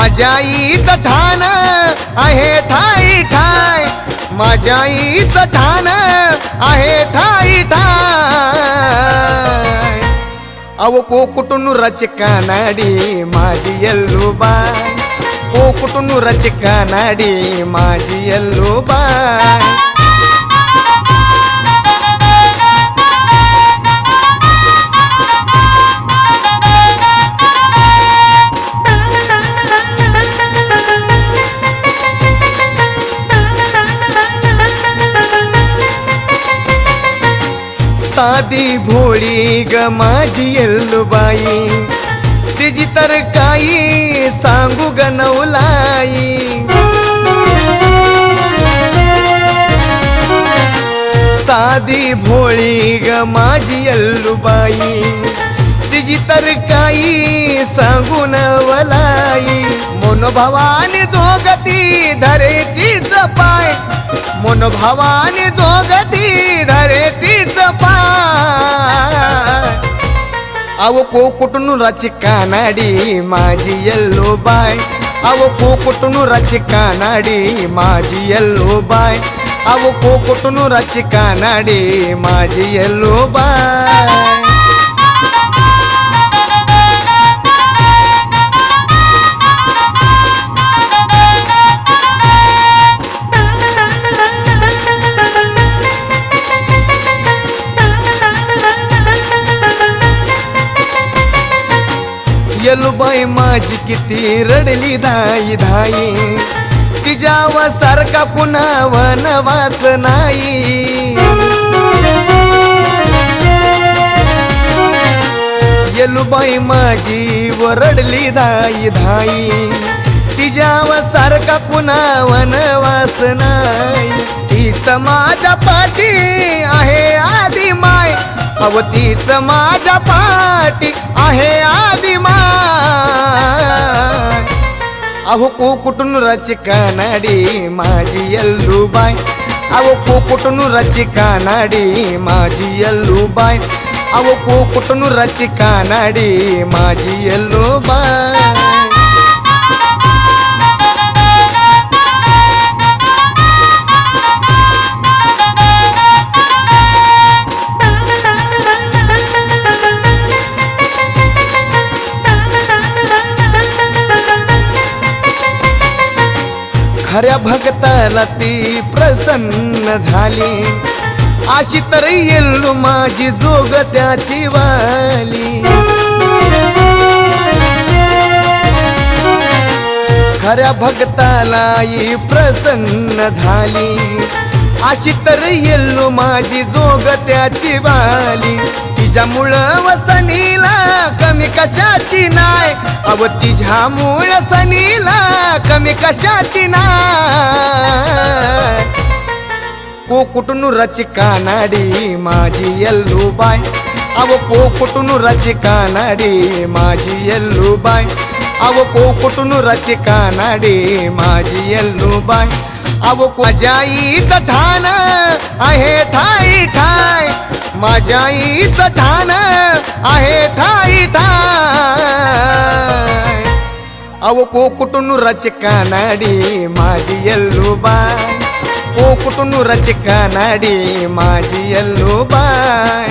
माझ्या आईचं ठाण आहे ठाई ठाय माझ्या आईचं ठाण आहे ठाई ठाय अव कोकुटून रच कानाडी माझी यल्लू बाय कोकुटून रच कानाडी माझी यल्लू बाय साधी भोळी ग माझी बाई तिची तर काही सांगू ग नवलाई. साधी भोळी ग माझी बाई तिची तर काही सांगू नवलाई. मनोभावाने जोगती धरे तीच पाय. मनोभावाने जोगती अव कोकुटून रच कानाडी माझी यल्लो बाय अव कोकुटून रच कानाडी माझी यल्लो बाय अव कोकुटून रच कानाडी माझी यल्लो बाय येलुबाई माझी किती रडली दाई धाई. तिजावा सारखा कुणाव नवास नाही. येलुबाई माझी वरडली धाई धाई. तिच्यावर सारखा कुणाव नवास नाही. तिचा माझ्या पाठी आहे आधी अवतीच माझ्या पाठी आहे आदिमा अहो कुकुटून रची कानाडी माझी यल्लू बाय अहो कुकुटून रच कानाडी माझी यल्लू बाय अहो कुकुटून रच कानाडी माझी यल्लू खऱ्या भक्ताला ती प्रसन्न झाली. अशी तर येल्लू माझी जोग त्याची वाली. खऱ्या भक्ताला ही प्रसन्न झाली. अशी तर येल्लू माझी जोग त्याची वाली. तिच्यामुळं वसन कशाची नाय? अव तिच्यामुळं सनीला कमी कशाची नाय? कोकुटनु रचिका कानाडी माझी यल्लू बाय अव कोकुटनु रचिका कानाडी माझी यल्लू बाय अव कोकुटनु रचिका कानाडी माझी यल्लू बाय अव माझ्या आईचं ठाण आहे ठाई ठाय माझ्या आईचं ठाण आहे ठाई ठाय अव कोकुटून रच कानाडी माझी यल्लू बाय कोकुटून रच कानाडी माझी यल्लू बाय